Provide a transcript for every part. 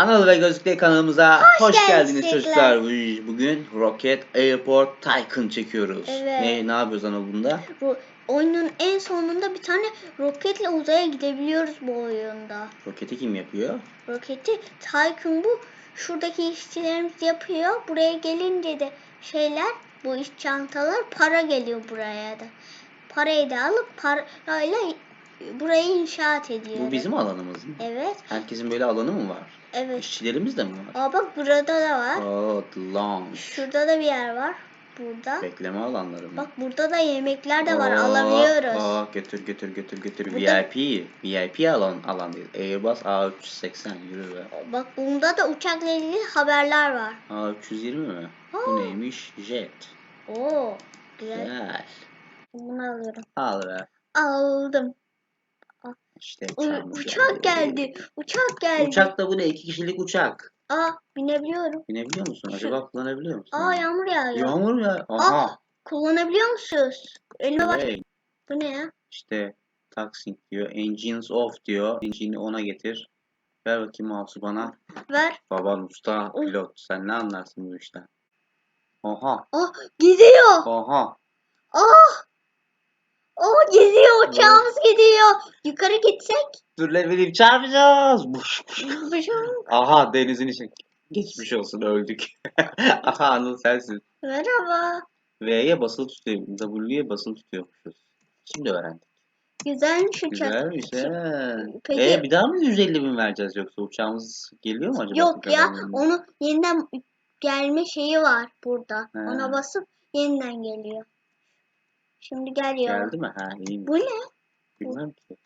Anıl ve Gözlükle kanalımıza hoş, Hoş geldiniz çocuklar. Bugün Rocket Airport Tycoon çekiyoruz. Evet. Ne, ne yapıyoruz Anıl bunda? Bu oyunun en sonunda bir tane roketle uzaya gidebiliyoruz bu oyunda. Roketi kim yapıyor? Roketi Tycoon bu. Şuradaki işçilerimiz yapıyor. Buraya gelince de şeyler bu iş çantalar para geliyor buraya da. Parayı da alıp parayla burayı inşaat ediyoruz. Bu bizim alanımız mı? Evet. Herkesin böyle alanı mı var? Evet. İşçilerimiz de mi var? Aa bak burada da var. Oh, lounge. Şurada da bir yer var. Burada. Bekleme alanları mı? Bak burada da yemekler de var. Aa, alabiliyoruz. Aa, götür götür götür götür. Burada- VIP. VIP alan alandayız. Airbus A380 yürü be. Bak bunda da uçakla ilgili haberler var. A320 mi? Aa. Bu neymiş? Jet. Oo, güzel. Güzel. Bunu alıyorum. Al be. Aldım. İşte uçak geldi. Uçak geldi. Uçak da bu ne? İki kişilik uçak. Aa, binebiliyorum. Binebiliyor musun? Acaba kullanabiliyor musun? Aa, yağmur yağıyor. Yağmur ya. Aha. Kullanabiliyor musunuz? Elime bak. Hey, Bu ne ya? işte taxing diyor. Engines off diyor. Engine'i ona getir. Ver bakayım mouse'u bana. Ver. Baban usta Oy. pilot. Sen ne anlarsın bu işten? Oha. Aa, gidiyor. Oha. Aa. Aa, gidiyor. Uçağımız gidiyor. Yukarı gitsek. Dur lan benim çarpacağız. Buş, Aha denizin içine. Geçmiş olsun öldük. Aha Anıl sensin. Merhaba. V'ye basılı tutuyor. W'ye basılı tutuyormuşuz. Şimdi öğrendik. Güzelmiş uçak. Güzelmiş he. Peki- E, bir daha mı 150 bin vereceğiz yoksa uçağımız geliyor mu acaba? Yok ya. Onu yeniden gelme şeyi var burada. He. Ona basıp yeniden geliyor. Şimdi geliyor. Geldi mi? Ha iyiymiş. Bu ne? Bilmem ki.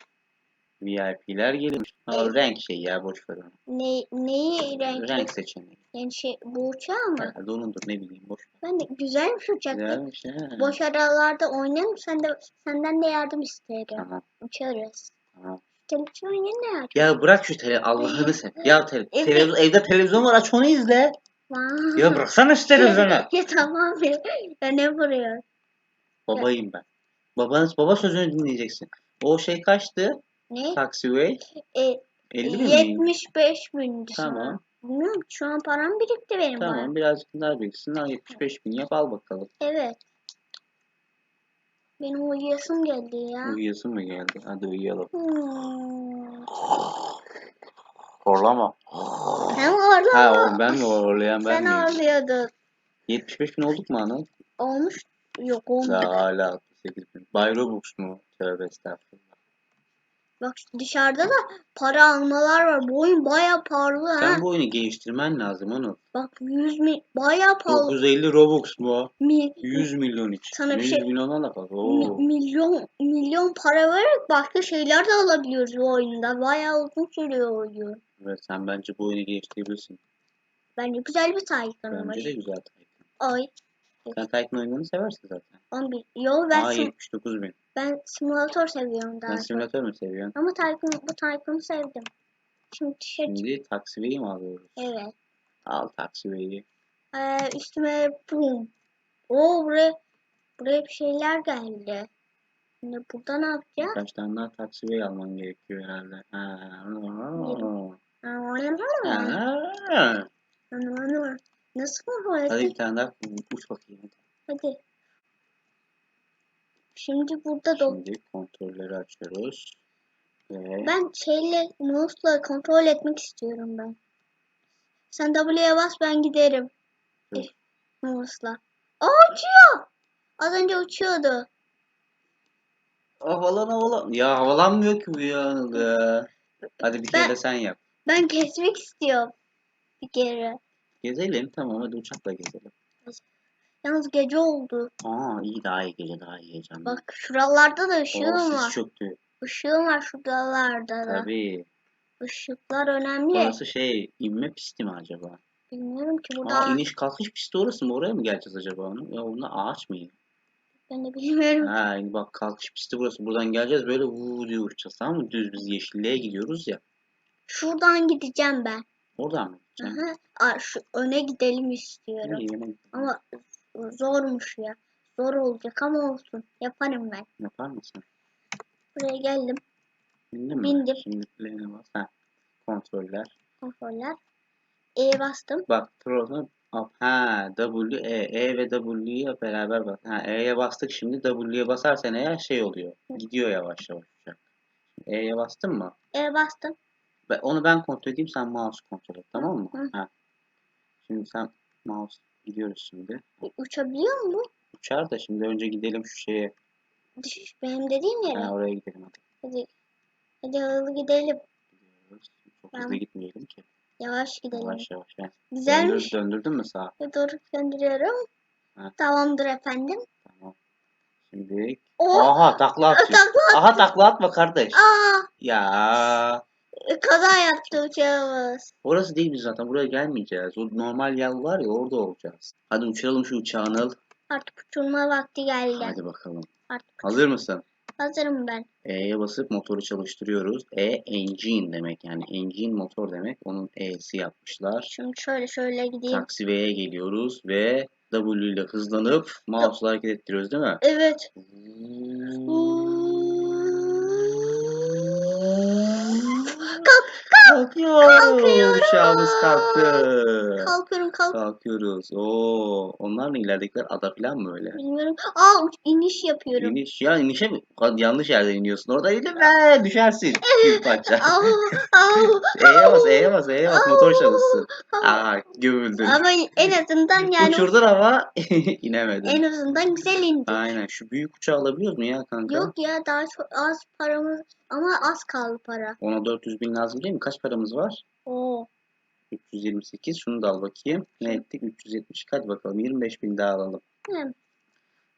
VIP'ler gelmiş. Ha, Evet. renk şey ya boş ver onu. Ne, neyi renk? Renk seçeneği. Yani şey bu uçağı mı? Herhalde onundur ne bileyim boş ver. Ben de güzelmiş uçak. Güzelmiş he. Boş aralarda oynayalım. Sen de senden de yardım isterim. Tamam Uçarız. tamam. Televizyon yine aç. Ya bırak şu tele Allah'ını sev. Ya tele Evet. televizyon evde televizyon var aç onu izle. Vay. Ya bıraksana şu televizyonu. ya tamam ya. Ya ne vuruyor? Babayım ben. Babanız baba sözünü dinleyeceksin. O şey kaçtı? Ne? Taxiway. E, 50 bin mi? 75 bin. Tamam. Bilmiyorum şu an param birikti benim Tamam bayağı. birazcık daha biriksin. Al 75 bin yap al bakalım. Evet. Benim uyuyasım geldi ya. Uyuyasın mı geldi? Hadi uyuyalım. Hmm. Horlama. Sen orada Ha ben mi horlayan ben Sen miyim? ağlıyordun. 75 bin olduk mu Anıl? Olmuş. Yok olmadı. Daha hala 68 bin. Bay Robux mu? Tövbe estağfurullah. Bak dışarıda da para almalar var. Bu oyun baya pahalı ha. Sen bu oyunu geliştirmen lazım Anıl. Bak 100 mi baya pahalı. 950 Robux mu? Mi, 100 milyon için. Sana bir 100 şey- milyona da bak. mi- Oo. milyon milyon para vererek başka şeyler de alabiliyoruz bu oyunda. Baya uzun sürüyor oyun. Evet, sen bence bu oyunu geliştirebilirsin. Bence güzel bir sayfanmış. Bence de güzel. Ay Sen Titan oyunlarını seversin zaten. 11. Yo ben, Aa sim- 79 bin. ben simülatör seviyorum daha Sen çok. simülatör mü seviyorsun? Ama Tycoon, bu Tycoon'u sevdim. Şimdi çık- Şimdi Taxiway'i mi alıyoruz? Evet. Al Taxiway'i. Ee, üstüme bum. Oo buraya, buraya bir şeyler geldi. Şimdi burada ne yapacağız? Birkaç tane daha Taxiway alman gerekiyor herhalde. Ha. Ha. Nasıl mı Hadi bir tane daha uç bakayım. hadi. Şimdi burada da Şimdi kontrolleri açıyoruz. Ve ben şeyle mouse'la kontrol etmek istiyorum ben. Sen W'ye bas ben giderim. Dur. Eh, Mouse'la. Aa uçuyor. Az önce uçuyordu. havalan havalan. Ya havalanmıyor ki bu ya. Hadi bir kere Ben- de sen yap. Ben kesmek istiyorum. Bir kere. Gezelim tamam hadi uçakla gezelim. Yalnız gece oldu. Aa iyi daha iyi gece daha iyi heyecanlı. Bak şuralarda da Oo, ışığım sis var. çöktü. Işığım var şuralarda da. Tabii. Işıklar önemli. Orası şey inme pisti mi acaba? Bilmiyorum ki burada. Aa iniş kalkış pisti orası mı? Oraya mı geleceğiz acaba onu? Ya onlar ağaç mı? Ben de bilmiyorum. Ha bak kalkış pisti burası. Buradan geleceğiz böyle vuu diye uçacağız tamam mı? Düz biz yeşilliğe gidiyoruz ya. Şuradan gideceğim ben. Oradan mı? Aha. Aa, şu öne gidelim istiyorum. İyi, Ama zormuş ya. Zor olacak ama olsun. Yaparım ben. Yapar mısın? Buraya geldim. Bindin mi? Bindim. Şimdi plane bas. Ha. Kontroller. Kontroller. E'ye bastım. Bak up. Ha W E. E ve W'ye beraber bak. Ha E'ye bastık şimdi W'ye basarsan eğer şey oluyor. Gidiyor yavaş yavaş. E'ye bastın mı? E'ye bastım. Ben, onu ben kontrol edeyim sen mouse kontrol et tamam mı? Hı. Ha. Şimdi sen mouse gidiyoruz şimdi. Uçabiliyor mu? Uçar da şimdi önce gidelim şu şeye. Düş- Benim dediğim yere. Ha, oraya gidelim hadi. Hadi. Hadi hızlı gidelim. Gidiyoruz. Çok Tamam. hızlı gitmeyelim ki. Yavaş gidelim. Yavaş yavaş. Ha. Güzelmiş. Döndür, döndürdün mü sağa? Dur gönderiyorum. Ha. Tamamdır efendim. Tamam. Şimdi. Oh! Aha takla atıyor. Takla. Aha takla atma kardeş. Aa! Ya. Kaza yaptı uçağımız. Orası değil biz zaten. Buraya gelmeyeceğiz. O normal yol var ya orada olacağız. Hadi uçuralım şu uçağı Anıl. Artık uçurma vakti geldi. Hadi bakalım. Artık Hazır mısın? hazırım ben. E'ye basıp motoru çalıştırıyoruz. E engine demek yani engine motor demek. Onun E'si yapmışlar. Şimdi şöyle şöyle gideyim. Taksiveye geliyoruz ve W ile hızlanıp mouse'la hareket ettiriyoruz değil mi? Evet. Kalk, Kalkıyor. Kalkıyorum. Uçağımız kalktı. kalkıyorum kalk. Kalkıyoruz. Oo, onlar mı ileridekiler ada falan mı öyle? Bilmiyorum. Aa uç- iniş yapıyorum. İniş, ya inişe mi? Yanlış yerden iniyorsun. Orada inme düşersin. Bir parça. Au, au. Bas, bas, bas. Motor çalışsın. Aa, gömüldün. Ama en azından yani Uçurdun ama inemedin. en azından güzel indi. Aynen. Şu büyük uçağı alabiliyoruz mu ya kanka? Yok ya daha çok az paramız ama az kaldı para. Ona 400 bin lazım değil mi? Kaç paramız var? Oo. 328. Şunu da al bakayım. Ne ettik? 370. Hadi bakalım. 25 bin daha alalım. Hı.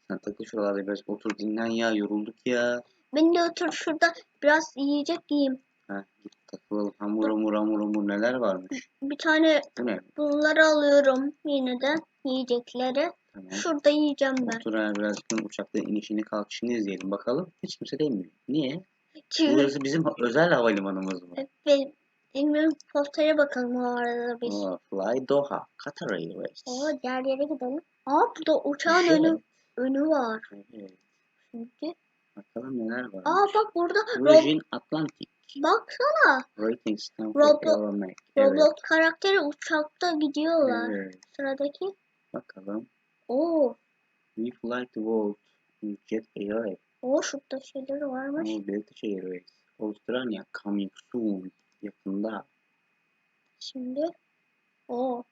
Sen takıl şuralarda biraz otur dinlen ya. Yorulduk ya. Ben de otur şurada biraz yiyecek yiyeyim. Ha, git takılalım. Hamur hamur hamur hamur neler varmış. Bir tane Bu ne? bunları alıyorum yine de yiyecekleri. Tamam. Şurada yiyeceğim ben. Otur ha birazcık uçakta inişini kalkışını izleyelim bakalım. Hiç kimse demiyor. Niye? Burası bizim özel havalimanımız mı? ve bilmiyorum postaya bakalım o arada biz. Aa, Fly Doha, Qatar Airways. Oo diğer yere gidelim. Aa burada uçağın Evet. önü önü var. Evet. Şimdi. Bakalım neler var. Aa bak burada Rob Virgin Atlantic. baksana. Rating Stanford Roblo-. Evet. Roblox karakteri uçakta gidiyorlar. evet. Sıradaki. Bakalım. Oo. We fly to world. Jet Airways. O şurada şeyleri varmış. Oh, British Airways. Australia coming soon. Yakında. Şimdi. O.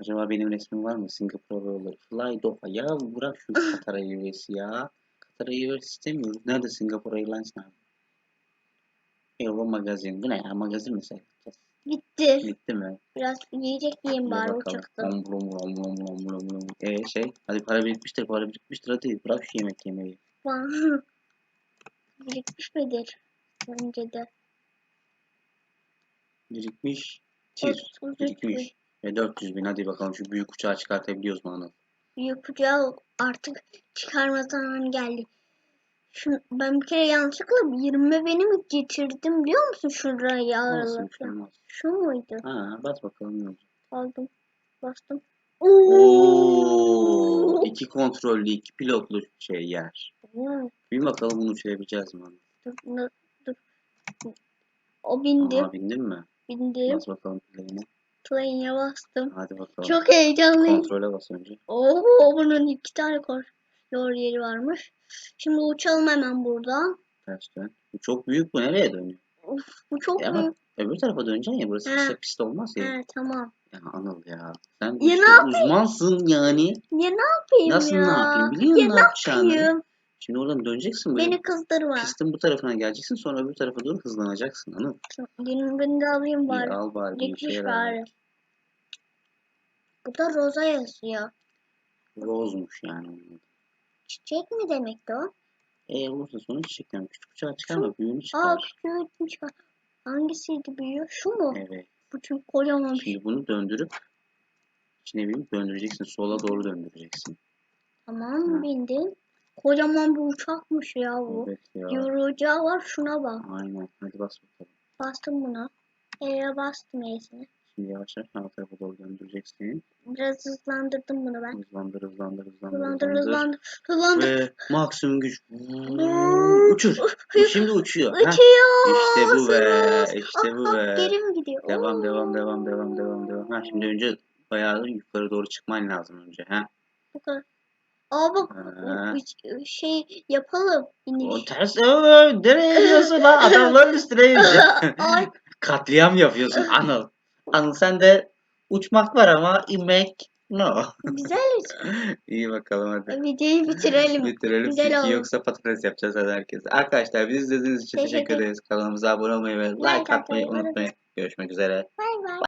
Acaba benim resmim var mı? Singapore yolları. Fly Doha. Ya bırak şu Qatar Airways'i ya. Qatar Airways istemiyoruz. Nerede Singapore Airlines nerede? Euro Magazin. Bu ne ya? Magazin mi seyredeceğiz? Gitti. Bitti mi? Biraz yiyecek yiyeyim bari uçakta. Om. Ee şey, hadi para birikmiştir, para birikmiştir hadi bırak şu yemek yemeyi. Vah. Birikmiş midir? Bence de. Birikmiş, tir, Otuz üç bin. birikmiş. Ve 400 bin hadi bakalım şu büyük uçağı çıkartabiliyoruz mu Anıl? Yapacağı artık çıkarma zamanı geldi. Şu, ben bir kere yanlışlıkla 20 beni mi getirdim biliyor musun şuraya Olsun şey olmaz. Şu muydu? Ha bas bakalım ne olacak. Aldım. Bastım. Oo, iki kontrollü, iki pilotlu şey yer. Bir bakalım bunu uçurabileceğiz mi Anıl? Dur, dur, dur. O bindi. Aa bindin mi? Bindim. Bas bakalım play'ine. Play'e bastım. Hadi bakalım. Çok heyecanlıyım. Kontrole bas önce. Oo, bunun iki tane koridor yeri varmış. Şimdi uçalım hemen buradan. Ters dön. Bu çok büyük bu nereye dönüyor? Uf, bu çok ama büyük. öbür tarafa döneceksin ya burası Ha. pist, pist olmaz ya. He, tamam. Ya Anıl ya. Sen Ya işte ne yapayım? uzmansın yani. Ya ne yapayım Nasıl ya? ne yapayım? Biliyor Ya musun ne ne yapacağını? yapayım? Şimdi oradan döneceksin böyle. Beni kızdırma. Pistin bu tarafına geleceksin sonra öbür tarafa doğru hızlanacaksın Anıl. Benim beni de alayım İyi bari. al bari bir işe yarar. bari. Burada roza yazıyor. Rozmuş yani. onun adı. Çiçek mi demekti o? E olursa sonra çiçekten küçük uçağı çıkarma büyüğünü Aa çıkar. küçüğü çıkar. Hangisiydi büyüğü? Şu mu? Evet. Bu çünkü kocaman bir şey. Şimdi bunu döndürüp içine binip döndüreceksin. Sola doğru döndüreceksin. Tamam bindim. Kocaman bir uçakmış ya bu. Evet ya. Yoracağı var şuna bak. Aynen. Hadi bas bakalım. Bastım buna. E'ye bastım E'sine. şimdi yavaş yavaş sağ tarafa doğru döndüreceksin. Biraz hızlandırdım bunu ben. Hızlandır hızlandır hızlandır Hızlandır hızlandır. hızlandır. Ve maksimum güç. Uçur. Şimdi uçuyor. Uçuyor. İşte bu be, işte bu be. Geri mi gidiyor? Devam devam devam devam devam devam. Ha şimdi önce bayağı yukarı doğru çıkman lazım önce. Ha. Bu kadar. Aa bak Ha. üç- şey yapalım. O İniş. ters Aa, nereye gidiyorsun lan? Adamların üstüne. Ay Katliam yapıyorsun Anıl. Anıl sen de uçmak var ama inmek no. güzel. İyi bakalım hadi. Videoyu bitirelim. Bitirelim Güzel çünkü oldu. yoksa patates yapacağız hadi herkese. Arkadaşlar bizi izlediğiniz için Teşekkür teşekkür ederiz. Kanalımıza abone olmayı ve Like atmayı atmayı unutmayın. Görüşmek üzere. Bay bay.